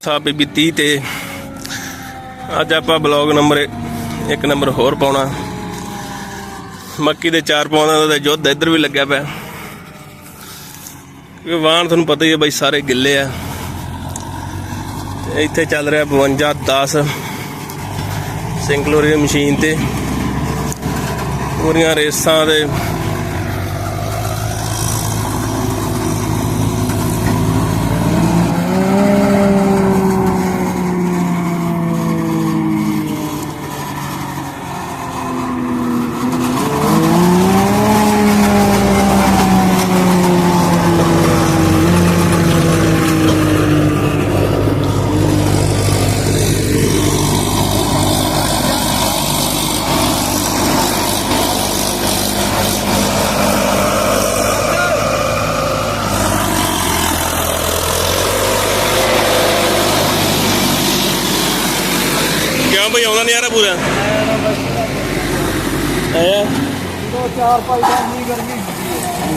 ਸਾਹਿਬ ਬੀਬੀ 30 ਤੇ ਅੱਜ ਆਪਾਂ ਬਲੌਗ ਨੰਬਰ 1 ਨੰਬਰ ਹੋਰ ਪਾਉਣਾ। ਮੱਕੀ ਦੇ ਚਾਰ ਪਾਉਣਾ ਦਾ ਯੁੱਧ ਇੱਧਰ ਵੀ ਲੱਗਿਆ ਪਿਆ। ਇਹ ਵਾਹਣ ਤੁਹਾਨੂੰ ਪਤਾ ਹੀ ਹੈ ਬਈ ਸਾਰੇ ਗਿੱਲੇ ਆ। ਤੇ ਇੱਥੇ ਚੱਲ ਰਿਹਾ 52 10 ਸਿੰਗਲੋਰੀ ਮਸ਼ੀਨ ਤੇ। ਪੂਰੀਆਂ ਰੇਸਾਂ ਦੇ ਬਈ ਆਉਂਦਾ ਨਹੀਂ ਆ ਰਿਹਾ ਪੂਰਾ। ਆਇਆ ਦੋ ਚਾਰ ਭਾਈ ਦਾ ਨਹੀਂ ਗਰਮੀ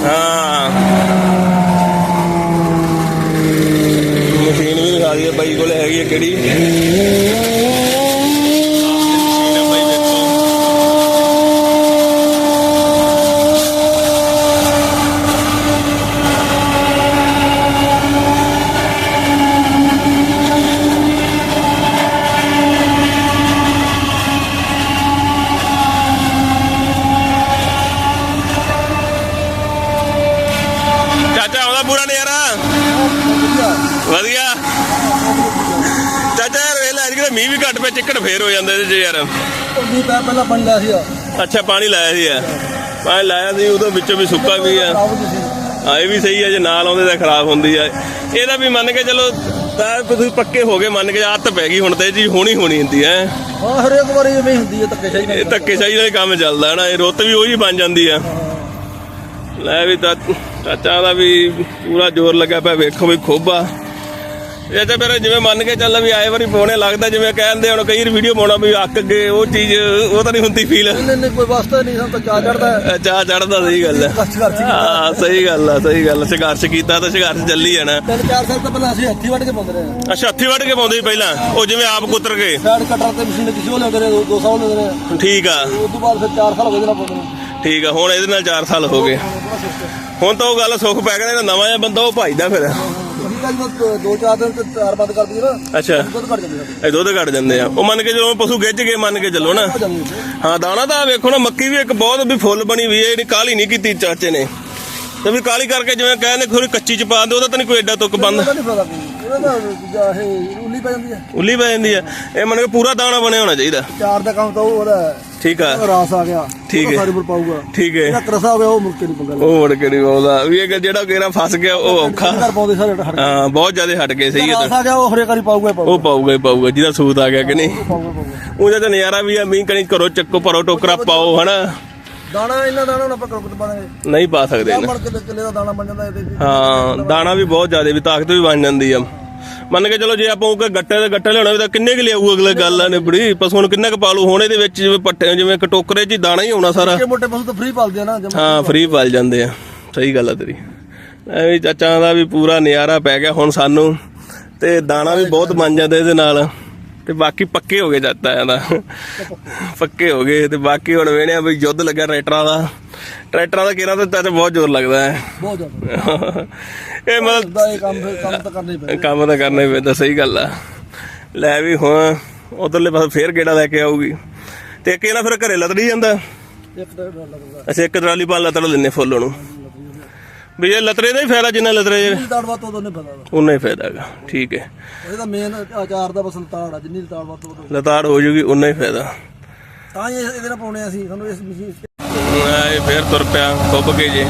ਹਾਂ। ਮਸ਼ੀਨ ਵੀ ਦਿਖਾ ਦਈਏ, ਬਾਈ ਕੋਲੇ ਹੈਗੀ ਹੈ ਕਿਹੜੀ ਮਸ਼ੀਨ ਆ ਬਾਈ ਵੇਖੋ ਚਾਚਾ ਆਉਂਦਾ ਪੂਰਾ ਨਜ਼ਾਰਾ। ਵਧੀਆ। ਚਾਚਾ ਯਾਰ ਵੇਖ ਲੈ ਅੱਜ ਮੀਂਹ ਵੀ ਘੱਟ ਪਿਆ ਚਿੱਕੜ ਫੇਰ ਹੋ ਜਾਂਦੇ ਇਹਦੇ 'ਚ ਯਾਰ। ਵੀ ਪੈ ਪਹਿਲਾਂ ਲਿਆ ਸੀ ਅੱਛਾ ਪਾਣੀ ਲਾਇਆ ਸੀ ਆ ਪਾਣੀ ਲਾਇਆ ਸੀ ਉਦੋਂ ਵਿੱਚੋਂ ਵੀ ਸੁੱਕਾ ਵੀ ਆ। ਹਾਂ ਇਹ ਵੀ ਸਹੀ ਹੈ ਜੇ ਨਾਲ ਆਉਂਦੇ ਤਾਂ ਖਰਾਬ ਹੁੰਦੀ ਆ। ਇਹਦਾ ਵੀ ਮੰਨ ਕੇ ਚਲੋ ਤਾਂ ਤੁਸੀਂ ਪੱਕੇ ਹੋ ਗਏ ਮੰਨ ਕੇ ਆਦਤ ਪੈ ਗਈ ਹੁਣ ਤੇ ਜੀ ਹੋਣੀ ਹੋਣੀ ਹੁੰਦੀ ਹੈ ਹਾਂ ਹਰੇਕ ਵਾਰੀ ਹੀ ਹੁੰਦੀ ਹੈ ਧੱਕੇ ਸ਼ਾਹੀ ਇਹ ਧੱਕੇ ਸ਼ਾਹੀ ਨਾਲ ਹੀ ਕੰਮ ਚੱਲਦਾ ਹੈ ਨਾ ਇਹ ਰੁੱਤ ਵੀ ਉਹੀ ਬਣ ਜਾਂਦੀ ਆ। ਲੈ ਵੀ ਤਾਂ ਚਾਚਾ ਦਾ ਵੀ ਪੂਰਾ ਜ਼ੋਰ ਲੱਗਾ ਪਿਆ ਵੇਖੋ ਵੀ ਖੋਬਾ। ਇਹ ਤਾਂ ਫਿਰ ਜਿਵੇਂ ਮੰਨ ਕੇ ਚੱਲ ਵੀ ਆਏ ਵਾਰੀ ਪਾਉਣੇ ਲੱਗਦਾ ਜਿਵੇਂ ਕਹਿੰਦੇ ਹੁਣ ਕਈ ਵੀਡੀਓ ਪਾਉਣਾ ਵੀ ਅੱਕ ਗਏ ਉਹ ਚੀਜ਼ ਉਹ ਤਾਂ ਨਹੀਂ ਹੁੰਦੀ ਫੀਲ ਨਹੀਂ ਨਹੀਂ ਕੋਈ ਵਾਸਤਾ ਨਹੀਂ ਸਾਨੂੰ ਤਾਂ ਚਾਹ ਚੜਦਾ ਚਾਹ ਚੜਦਾ ਸਹੀ ਗੱਲ ਹੈ। ਹਾਂ ਸਹੀ ਗੱਲ ਆ ਸਹੀ ਗੱਲ। ਸੰਘਰਸ਼ ਕੀਤਾ ਤਾਂ ਸੰਘਰਸ਼ ਚੱਲੀ ਜਾਣਾ। ਤਿੰਨ ਚਾਰ ਸਾਲ ਤੋਂ ਪਹਿਲਾਂ ਅਸੀਂ ਹੱਥੀ ਵੱਢ ਕੇ ਪਾਉਂਦੇ ਰਹੇ ਅੱਛਾ ਹੱਥੀ ਵੱਢ ਕੇ ਪਾਉਂਦੇ ਸੀ ਪਹਿਲਾਂ? ਉਹ ਜਿਵੇਂ ਆਪ ਕੁੱਤਰ ਕੇ। ਸਾਈਡ ਕਟਰ ਤੇ ਮਸ਼ੀਨ ਕਿਸੇ ਉਹ ਲੈਂਦੇ ਰਹੇ ਦੋ- ਦੋ ਸਾਲ ਲੈਂਦੇ ਰਹੇ। ਠੀਕ ਆ। ਉਸ ਤੋਂ ਬਾਅਦ ਫਿਰ ਚਾਰ ਸਾਲ ਹੋ ਗਏ ਜਨਾ ਪਾਉਂਦੇ ਨੂੰ ਠੀਕ ਆ ਹੁਣ ਇਹਦੇ ਨਾਲ 4 ਸਾਲ ਹੋ ਗਏ। ਹੁਣ ਤਾਂ ਉਹ ਗੱਲ ਸੁੱਖ ਪੈ ਗਿਆ ਜਿਹੜਾ ਨਵਾਂ ਜਿਹਾ ਬੰਦਾ ਉਹ ਭਾਈਦਾ ਫਿਰ। ਅਸੀਂ ਤਾਂ ਜਦੋਂ ਦੋ ਚਾਰ ਦਿਨ ਤੇ ਚਾਰ ਬੰਦ ਕਰ ਦਈਏ ਨਾ। ਅੱਛਾ। ਦੁੱਧ ਘਟ ਜਾਂਦੇ ਸਾਡੇ ਇਹ ਦੁੱਧ ਘਟ ਜਾਂਦੇ ਆ। ਉਹ ਮੰਨ ਕੇ ਜਦੋਂ ਪਸ਼ੂ ਗਿੱਜ ਗਏ ਮੰਨ ਕੇ ਚੱਲੋ ਨਾ। ਹੋ ਦਾਣਾ ਤਾਂ ਵੇਖੋ ਨਾ ਮੱਕੀ ਵੀ ਇੱਕ ਬਹੁਤ ਵੀ ਫੁੱਲ ਬਣੀ ਹੋਈ ਹੈ ਇਹਨੇ ਕਾਲੀ ਨਹੀਂ ਕੀਤੀ ਚਾਚੇ ਨੇ। ਤੇ ਵੀ ਕਾਲੀ ਕਰਕੇ ਜਿਵੇਂ ਕਹਿੰਦੇ ਥੋੜੀ ਕੱਚੀ ਚ ਪਾ ਦੇ ਉਹਦਾ ਤਾਂ ਨਹੀਂ ਕੋਈ ਐਡਾ ਤੁੱਕ ਬੰਦ। ਇਹ ਉੱਲੀ ਪੈ ਜਾਂਦੀ ਹੈ ਉੱਲੀ ਪੈ ਜਾਂਦੀ ਆ। ਇਹ ਮੰਨ ਕੇ ਪੂਰਾ ਦਾਣਾ ਬਣਿਆ ਹੋਣਾ ਚਾਹੀਦਾ। ਚਾਰ ਦਾ ਕੰਮ ਤਾਂ ਉਹ ਉਹਦਾ। ਠੀਕ ਆ? ਰਾਸ ਆ ਗਿਆ। ਠੀਕ ਹੈ। ਸਾਰੀ ਬੁਰ ਪਾਊਗਾ। ਠੀਕ ਹੈ। ਜਿਹੜਾ ਕਰਸਾ ਹੋ ਗਿਆ ਉਹ ਮੁੜ ਕੇ ਨਹੀਂ ਪੰਗਾ ਉਹ ਮੁੜ ਕੇ ਨਹੀਂ ਆਉਂਦਾ ਵੀ ਇਹ ਜਿਹੜਾ ਕੇਰਾ ਫਸ ਗਿਆ ਉਹ ਔਖਾ। ਘਰ ਪਾਉਂਦੇ ਸਾਰੇ ਹਟ ਹਾਂ ਬਹੁਤ ਜ਼ਿਆਦਾ ਹਟ ਗਏ ਸਹੀ ਹੈ ਰਾਸ ਆ ਗਿਆ ਉਹ ਹਰੇਕ ਵਾਰੀ ਪਾਊਗਾ ਹੀ ਉਹ ਪਾਊਗਾ ਹੀ ਪਾਊਗਾ ਜਿਹਦਾ ਸੂਤ ਆ ਗਿਆ ਕਿ ਨਹੀਂ? ਉਹਦਾ ਤਾਂ ਨਜ਼ਾਰਾ ਵੀ ਆ ਮੀਂਹ ਕਣੀ ਘਰੋਂ ਚੱਕੋ ਭਰੋ ਟੋਕਰਾ ਪਾਓ ਹਨਾ? ਦਾਣਾ ਇੰਨਾ ਦਾਣਾ ਹੁਣ ਆਪਾਂ ਕਰੋਕ ਤੇ ਪਾਵਾਂਗੇ ਨਹੀਂ ਪਾ ਸਕਦੇ ਚਾਹ ਇਹਨੇ। ਮਣ ਕੇ ਕਿਲੇ ਦਾ ਦਾਣਾ ਬਣ ਜਾਂਦਾ ਇਹਦੇ ਵਿੱਚ। ਹਾਂ ਦਾਣਾ ਵੀ ਬਹੁਤ ਜ਼ਿਆਦਾ ਵੀ ਤਾਕਤ ਵੀ ਬਣ ਜਾਂਦੀ ਆ। ਮੰਨ ਕੇ ਚਲੋ ਜੇ ਆਪਾਂ ਉਹ ਗੱਟੇ ਦੇ ਗੱਟੇ ਲਿਆਉਣਾ ਵੀ ਤਾਂ ਕਿੰਨੇ ਕਿ ਲਿਆਊ ਅਗਲੇ ਗੱਲ ਆ ਨਿਬੜੀ? ਪਸ਼ੂ ਨੂੰ ਕਿੰਨਾ ਕੁ ਪਾਲੂ ਹੁਣ ਇਹਦੇ ਵਿੱਚ ਜਿਵੇਂ ਪੱਟੇ ਜਿਵੇਂ ਕਟੋਕਰੇ 'ਚ ਹੀ ਦਾਣਾ ਹੀ ਆਉਣਾ ਸਾਰਾ। ਛੋਟੇ ਮੋਟੇ ਪਸ਼ੂ ਤਾਂ ਫ੍ਰੀ ਪਾਲਦੇ ਆ ਨਾ ਜਮਾਂ। ਹਾਂ ਫ੍ਰੀ ਪਲ ਜਾਂਦੇ ਆ। ਸਹੀ ਗੱਲ ਆ ਤੇਰੀ। ਐਵੇਂ ਚਾਚਾ ਦਾ ਵੀ ਪੂਰਾ ਨਜ਼ਾਰਾ ਪੈ ਗਿਆ ਹੁਣ ਸਾਨੂੰ। ਤੇ ਦਾਣਾ ਵੀ ਬਹੁਤ ਬਣ ਜਾਂਦਾ ਇਹਦੇ ਨਾਲ। ਤੇ ਬਾਕੀ ਪੱਕੇ ਹੋ ਗਏ ਚਾਚਾ ਇਹਦਾ ਪੱਕੇ ਹੋ ਗਏ ਤੇ ਬਾਕੀ ਹੁਣ ਵੇਣਿਆ ਵੀ ਯੁੱਧ ਲੱਗਾ ਟਰੈਕਟਰਾਂ ਦਾ। ਟਰੈਕਟਰਾਂ ਦਾ ਕਿਹੜਾ ਤਾਂ ਬਹੁਤ ਜ਼ੋਰ ਲੱਗਦਾ ਹੈ। ਬਹੁਤ ਜ਼ਿਆਦਾ। ਇਹ ਮਤਲਬ ਦਾ ਇਹ ਕੰਮ ਕੰਮ ਤਾਂ ਕਰਨਾ ਹੀ ਪੈਂਦਾ। ਕੰਮ ਤਾਂ ਕਰਨਾ ਹੀ ਪੈਂਦਾ ਸਹੀ ਗੱਲ ਆ। ਲੈ ਵੀ ਹੁਣ ਉਧਰਲੇ ਪਾਸੇ ਫੇਰ ਗੇੜਾ ਲੈ ਕੇ ਆਊਗੀ। ਤੇ ਇੱਕ ਇਹਨਾਂ ਫਿਰ ਘਰੇ ਲੱਤੜੀ ਜਾਂਦਾ? ਇੱਕ ਲੱਗਦਾ। ਅਸੀਂ ਇੱਕ ਟਰਾਲੀ ਪਾ ਲੱਤੜ ਲੈਨੇ ਫੁੱਲ ਉਹਨੂੰ। ਵੀ ਇਹ ਲਤਰੇ ਦਾ ਹੀ ਫਾਇਦਾ ਜਿੰਨਾ ਲਤਰੇ ਤਾੜ ਵੱਧ ਤੋਂ ਨਹੀਂ ਪਤਾ ਉਨਾ ਹੀ ਫਾਇਦਾ ਹੈਗਾ ਠੀਕ ਹੈ। ਇਹ ਤਾਂ ਮੇਨ ਆਚਾਰ ਦਾ ਬਸ ਤਾੜ ਆ ਜਿੰਨੀ ਤਾੜ ਵੱਧ ਤੋਂ ਵੱਧ ਲਤਾੜ ਹੋ ਜੂਗੀ ਉਨਾ ਹੀ ਫਾਇਦਾ। ਤਾਂ ਹੀ ਇਹ- ਇਹਦੇ ਨਾਲ ਪਾਉਣੇ ਅਸੀਂ ਸਾਨੂੰ ਇਸ ਮਸ਼ੀਨ ਇਹ ਫੇਰ ਤੁਰ ਪਿਆ ਖੁੱਬ ਕੇ ਜੇ।